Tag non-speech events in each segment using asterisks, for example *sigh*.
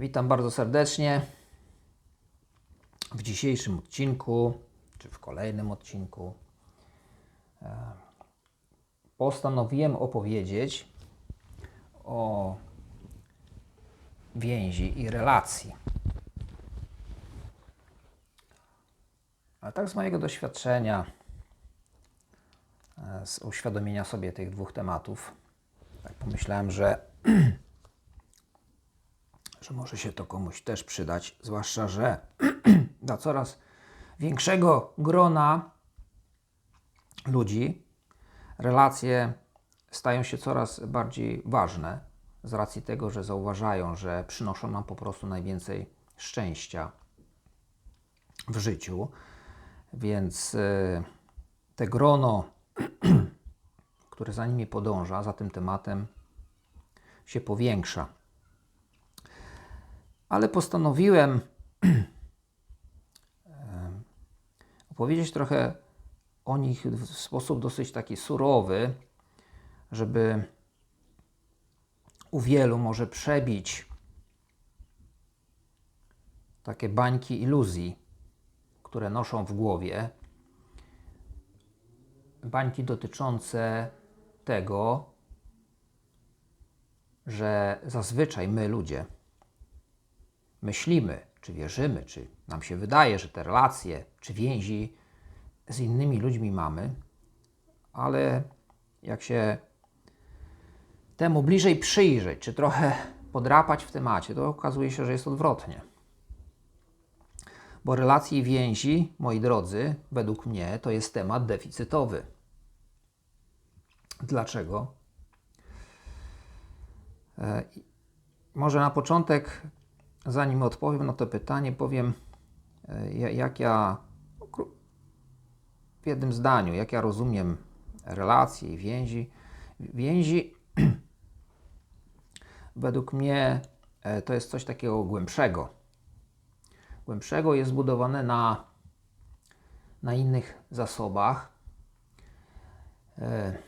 Witam bardzo serdecznie w dzisiejszym odcinku, czy w kolejnym odcinku. e, Postanowiłem opowiedzieć o więzi i relacji. Ale tak z mojego doświadczenia, e, z uświadomienia sobie tych dwóch tematów, tak pomyślałem, że *clears throat* że może się to komuś też przydać, zwłaszcza, że *clears throat* dla coraz większego grona ludzi relacje stają się coraz bardziej ważne z racji tego, że zauważają, że przynoszą nam po prostu najwięcej szczęścia w życiu. Więc y, te grono, *clears throat* które za nimi podąża, za tym tematem, się powiększa ale postanowiłem *clears throat* em, opowiedzieć trochę o nich w sposób dosyć taki surowy, żeby u wielu może przebić takie bańki iluzji, które noszą w głowie. Bańki dotyczące tego, że zazwyczaj my ludzie myślimy, czy wierzymy, czy nam się wydaje, że te relacje, czy więzi z innymi ludźmi mamy, ale jak się temu bliżej przyjrzeć, czy trochę podrapać w temacie, to okazuje się, że jest odwrotnie. Bo relacje i więzi, moi drodzy, według mnie to jest temat deficytowy. Dlaczego? E, Może na początek zanim odpowiem na to pytanie, powiem, e, ja- jak ja w jednym zdaniu, jak ja rozumiem relacje i więzi. Więzi *clears throat* według mnie e, to jest coś takiego głębszego. Głębszego jest zbudowane na, na innych zasobach e,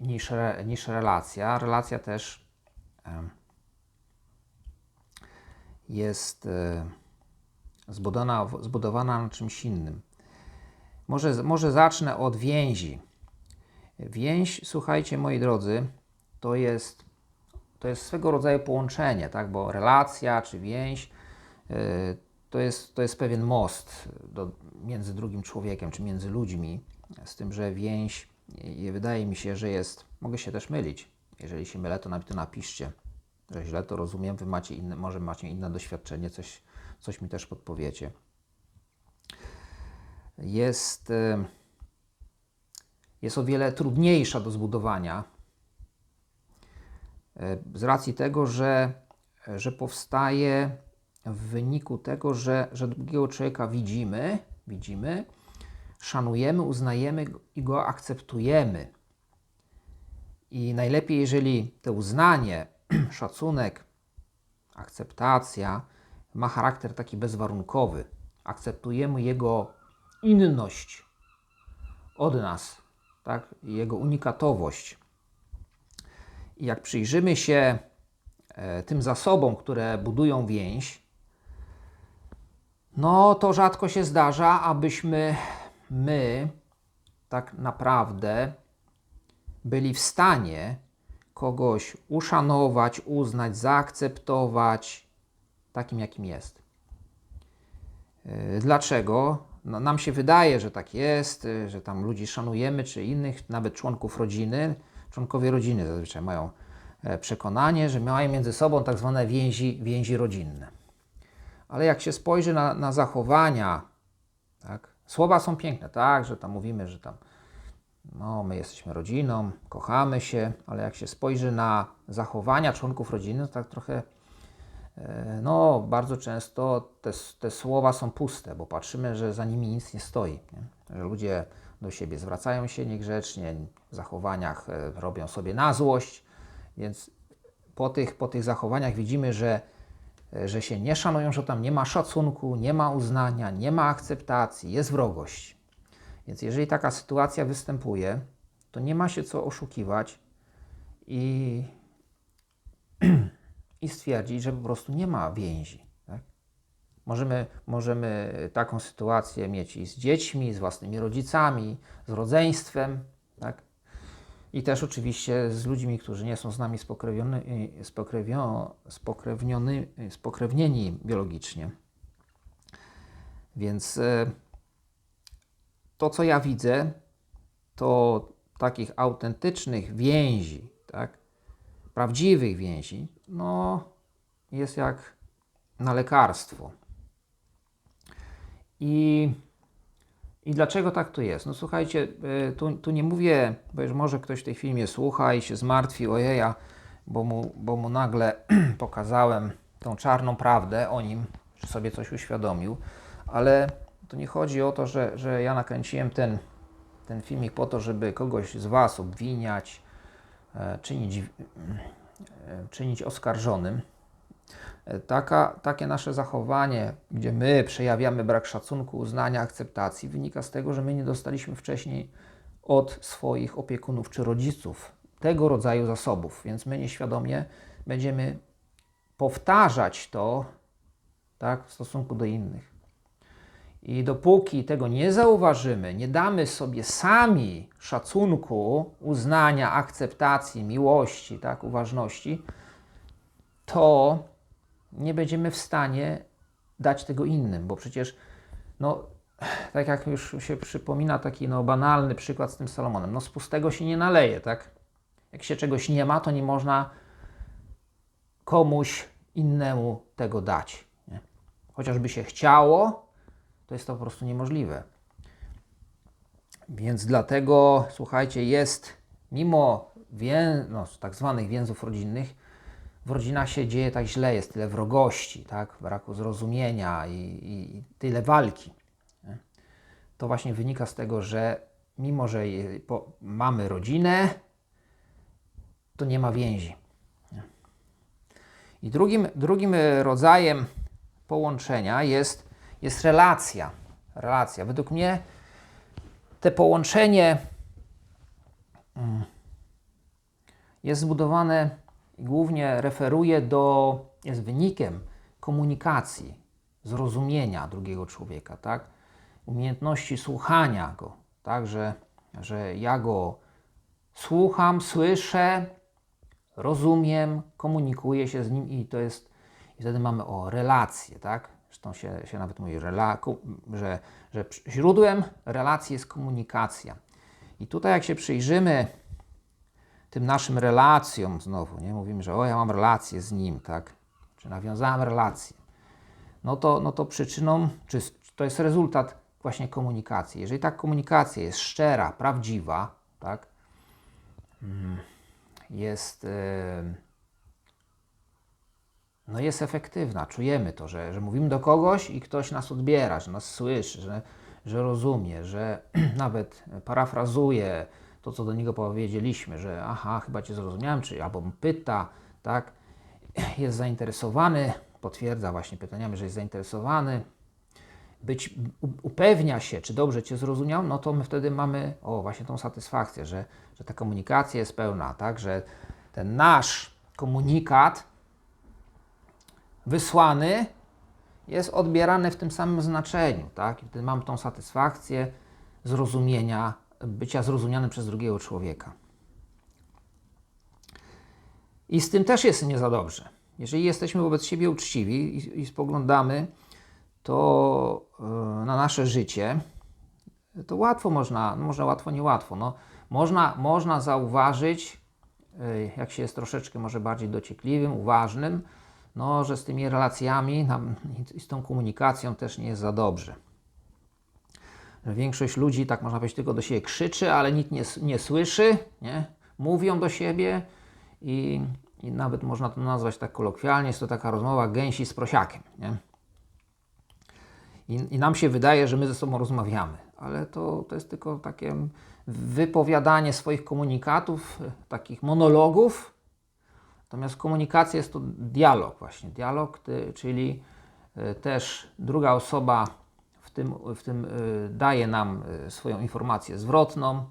niż, niż relacja. Relacja też jest e, zbudowana, zbudowana na czymś innym. Może, może zacznę od więzi. Więź, słuchajcie moi drodzy, to jest, to jest swego rodzaju połączenie, tak? bo relacja czy więź e, to jest, to jest pewien most do, między drugim człowiekiem czy między ludźmi, z tym, że więź, i wydaje mi się, że jest, mogę się też mylić, jeżeli się mylę, to, to napiszcie, że źle to rozumiem, wy macie inne, może macie inne doświadczenie, coś, coś mi też podpowiecie. Jest, e, jest o wiele trudniejsza do zbudowania e, z racji tego, że, że powstaje w wyniku tego, że, że drugiego człowieka widzimy, widzimy, szanujemy, uznajemy i go akceptujemy. I najlepiej, jeżeli to uznanie, *clears throat* szacunek, akceptacja ma charakter taki bezwarunkowy. Akceptujemy jego inność od nas, tak? Jego unikatowość. I jak przyjrzymy się e, tym zasobom, które budują więź, no to rzadko się zdarza, abyśmy my tak naprawdę byli w stanie kogoś uszanować, uznać, zaakceptować takim, jakim jest. Yy, Dlaczego? No, nam się wydaje, że tak jest, yy, że tam ludzi szanujemy, czy innych, nawet członków rodziny. Członkowie rodziny zazwyczaj mają e, przekonanie, że mają między sobą tak zwane więzi, więzi rodzinne. Ale jak się spojrzy na, na zachowania, tak, słowa są piękne, tak, że tam mówimy, że tam no, my jesteśmy rodziną, kochamy się, ale jak się spojrzy na zachowania członków rodziny, to tak trochę, e, no, bardzo często te, te słowa są puste, bo patrzymy, że za nimi nic nie stoi. Nie? Że ludzie do siebie zwracają się niegrzecznie, w zachowaniach e, robią sobie na złość, więc po tych, po tych zachowaniach widzimy, że, e, że się nie szanują, że tam nie ma szacunku, nie ma uznania, nie ma akceptacji, jest wrogość. Więc jeżeli taka sytuacja występuje, to nie ma się co oszukiwać i, *clears throat* i stwierdzić, że po prostu nie ma więzi. Tak? Możemy, możemy taką sytuację mieć i z dziećmi, z własnymi rodzicami, z rodzeństwem, tak? I też oczywiście z ludźmi, którzy nie są z nami spokrewniony, spokrewniony, spokrewnieni biologicznie. Więc e, to, co ja widzę, to takich autentycznych więzi, tak, prawdziwych więzi, no, jest jak na lekarstwo. I, I dlaczego tak to jest? No słuchajcie, y, tu, tu nie mówię, bo już może ktoś w tej filmie słucha i się zmartwi, ojeja, bo mu, bo mu nagle *clears throat* pokazałem tą czarną prawdę o nim, że sobie coś uświadomił, ale to nie chodzi o to, że, że ja nakręciłem ten, ten filmik po to, żeby kogoś z Was obwiniać, e, czynić, e, czynić oskarżonym. E, Taka, takie nasze zachowanie, gdzie my przejawiamy brak szacunku, uznania, akceptacji, wynika z tego, że my nie dostaliśmy wcześniej od swoich opiekunów czy rodziców tego rodzaju zasobów, więc my nieświadomie będziemy powtarzać to tak, w stosunku do innych. I dopóki tego nie zauważymy, nie damy sobie sami szacunku, uznania, akceptacji, miłości, tak, uważności, to nie będziemy w stanie dać tego innym, bo przecież, no, tak jak już się przypomina taki no, banalny przykład z tym Salomonem, no z pustego się nie naleje, tak? Jak się czegoś nie ma, to nie można komuś innemu tego dać. Nie? Chociażby się chciało, to jest to po prostu niemożliwe. Więc dlatego, słuchajcie, jest, mimo no, tak zwanych więzów rodzinnych, w rodzinach się dzieje tak źle, jest tyle wrogości, tak, braku zrozumienia i, i, i tyle walki. Nie? To właśnie wynika z tego, że mimo, że je, po, mamy rodzinę, to nie ma więzi. Nie? I drugim, drugim rodzajem połączenia jest, jest relacja. Relacja. Według mnie te połączenie mm, jest zbudowane głównie referuje do, jest wynikiem komunikacji, zrozumienia drugiego człowieka, tak? Umiejętności słuchania go, tak? Że, że ja go słucham, słyszę, rozumiem, komunikuję się z nim i to jest, i wtedy mamy o relacje, tak? Zresztą się, się nawet mówi, że, że źródłem relacji jest komunikacja. I tutaj jak się przyjrzymy tym naszym relacjom znowu, nie? Mówimy, że o, ja mam relację z nim, tak? Czy nawiązałem relację. No to, no to przyczyną, czy to jest rezultat właśnie komunikacji. Jeżeli ta komunikacja jest szczera, prawdziwa, tak? Jest, no jest efektywna, czujemy to, że, że mówimy do kogoś i ktoś nas odbiera, że nas słyszy, że, że rozumie, że *clears throat* nawet parafrazuje, to, co do niego powiedzieliśmy, że aha, chyba Cię zrozumiałem, czy albo pyta, tak, *clears throat* jest zainteresowany, potwierdza właśnie pytaniami, że jest zainteresowany, być, upewnia się, czy dobrze Cię zrozumiał, no to my wtedy mamy, o, właśnie tą satysfakcję, że, że ta komunikacja jest pełna, tak, że ten nasz komunikat wysłany jest odbierany w tym samym znaczeniu, tak, i mam tą satysfakcję zrozumienia bycia zrozumianym przez drugiego człowieka. I z tym też jest nie za dobrze. Jeżeli jesteśmy wobec siebie uczciwi i, i spoglądamy to yy, na nasze życie, to łatwo można, no może łatwo, niełatwo, no, można, można zauważyć, yy, jak się jest troszeczkę może bardziej dociekliwym, uważnym, no, że z tymi relacjami i z tą komunikacją też nie jest za dobrze. Większość ludzi, tak można powiedzieć, tylko do siebie krzyczy, ale nikt nie, nie słyszy, nie? mówią do siebie i, i nawet można to nazwać tak kolokwialnie, jest to taka rozmowa gęsi z prosiakiem. Nie? I, I, nam się wydaje, że my ze sobą rozmawiamy, ale to, to jest tylko takie wypowiadanie swoich komunikatów, takich monologów. Natomiast komunikacja jest to dialog właśnie, dialog, czyli e, też druga osoba w tym, w tym y, daje nam y, swoją informację zwrotną.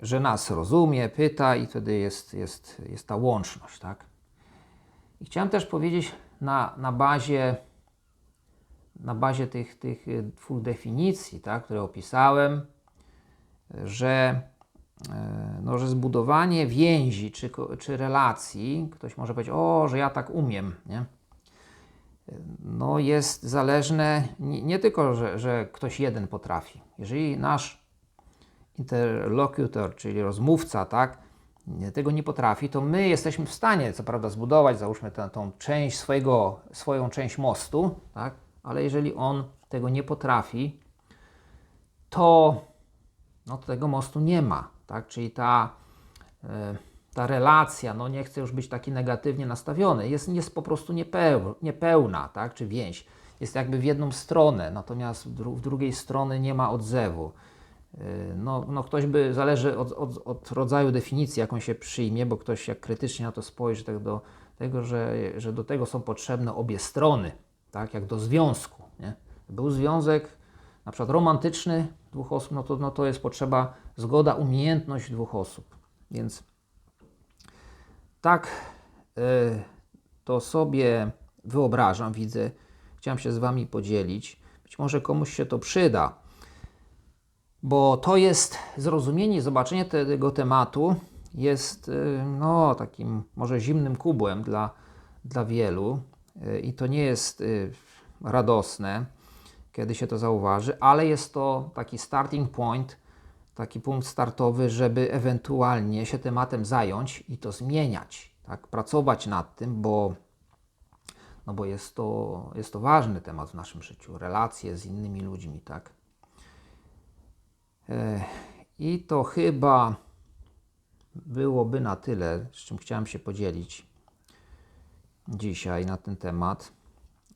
że nas rozumie, pyta i wtedy jest, jest, jest ta łączność, tak? I chciałem też powiedzieć na, na bazie na bazie tych, tych dwóch definicji, tak, które opisałem, że, e, no, że zbudowanie więzi czy, czy relacji, ktoś może powiedzieć, o, że ja tak umiem, nie? No, jest zależne nie, nie tylko, że, że ktoś jeden potrafi. Jeżeli nasz interlokutor, czyli rozmówca, tak, tego nie potrafi, to my jesteśmy w stanie, co prawda, zbudować, załóżmy, tę, tą część swojego, swoją część mostu, tak, ale jeżeli on tego nie potrafi, to, no, to tego mostu nie ma, tak, czyli ta, e, ta relacja, no nie chcę już być taki negatywnie nastawiony, jest, jest po prostu niepeł, niepełna, tak, czy więź. Jest jakby w jedną stronę, natomiast w, w drugiej strony nie ma odzewu. Yy, No, no ktoś by, zależy od, od, od rodzaju definicji, jaką się przyjmie, bo ktoś jak krytycznie na to spojrzy, tak do tego, że, że do tego są potrzebne obie strony, tak, jak do związku. Nie? Był związek na przykład romantyczny dwóch osób, no to, no to jest potrzeba zgoda, umiejętność dwóch osób. Więc tak y, to sobie wyobrażam, widzę, chciałem się z Wami podzielić. Być może komuś się to przyda, bo to jest zrozumienie, zobaczenie te, tego tematu jest y, no, takim może zimnym kubłem dla, dla wielu y, i to nie jest radosne, kiedy się to zauważy, ale jest to taki starting point, taki punkt startowy, żeby ewentualnie się tematem zająć i to zmieniać, tak, pracować nad tym, bo no bo jest to, jest to ważny temat w naszym życiu, relacje z innymi ludźmi, tak. E, I to chyba byłoby na tyle, z czym chciałem się podzielić dzisiaj na ten temat.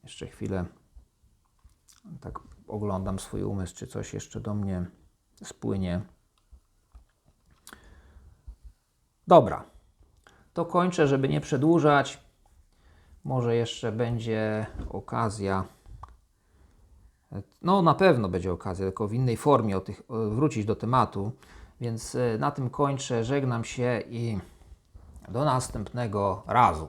Jeszcze chwilę tak oglądam swój umysł, czy coś jeszcze do mnie spłynie. Dobra, to kończę, żeby nie przedłużać. Może jeszcze będzie okazja. No, na pewno będzie okazja, tylko w innej formie o tych, wrócić do tematu. Więc e, na tym kończę. Żegnam się i do następnego razu.